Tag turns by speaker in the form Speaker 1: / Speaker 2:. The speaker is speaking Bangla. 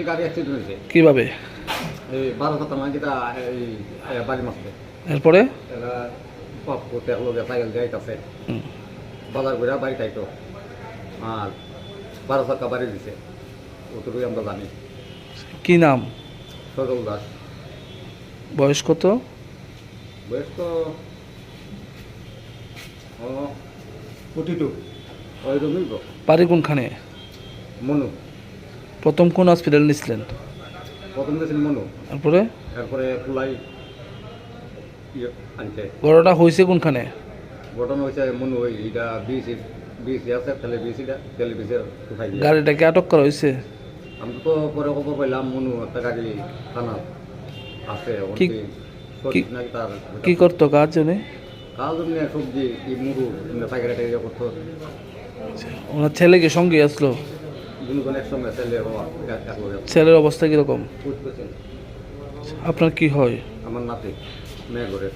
Speaker 1: এই গাড়ি অ্যাক্সিডেন্ট হয়েছে।
Speaker 2: কীভাবে?
Speaker 1: এই বারো কথা মানে যেটা এই বাড়ি মারছে।
Speaker 2: এরপরে?
Speaker 1: এরা পপ করতে লোকে সাইকেল যাইতেছে বাজার ঘুরে বাড়ি তাইতো আর বারো চাকা বাড়ি দিছে। ওটুকুই আমরা জানি।
Speaker 2: কি নাম?
Speaker 1: সজল দাস।
Speaker 2: বয়স কত?
Speaker 1: বয়স তো ফোর্টি টু ওই রকমই
Speaker 2: বাড়ি কোনখানে?
Speaker 1: মনু।
Speaker 2: প্রথম কোন হসপিটাল নিছিলেন?
Speaker 1: প্রথম মনু
Speaker 2: তারপরে?
Speaker 1: তারপরে কুলাই ইয়ে
Speaker 2: হয়েছে কোনখানে?
Speaker 1: ঘটনা হয়েছে মনু ওই বিসি বিসি আছে তাহলে বিসিটা তাহলে বিসির কোথায়
Speaker 2: গাড়িটাকে আটক করা হয়েছে?
Speaker 1: আমি তো পরে খবর পাইলাম মনু একটা গাড়ি থানা আছে
Speaker 2: কি করতো কাজ
Speaker 1: জন্য? সবজি এই মুরু করতো?
Speaker 2: ওনার ছেলেকে সঙ্গে আসলো? ছেলের অবস্থা কীরকম? আপনার কি হয়?
Speaker 1: আমার নাতি মেয়ে ঘরে।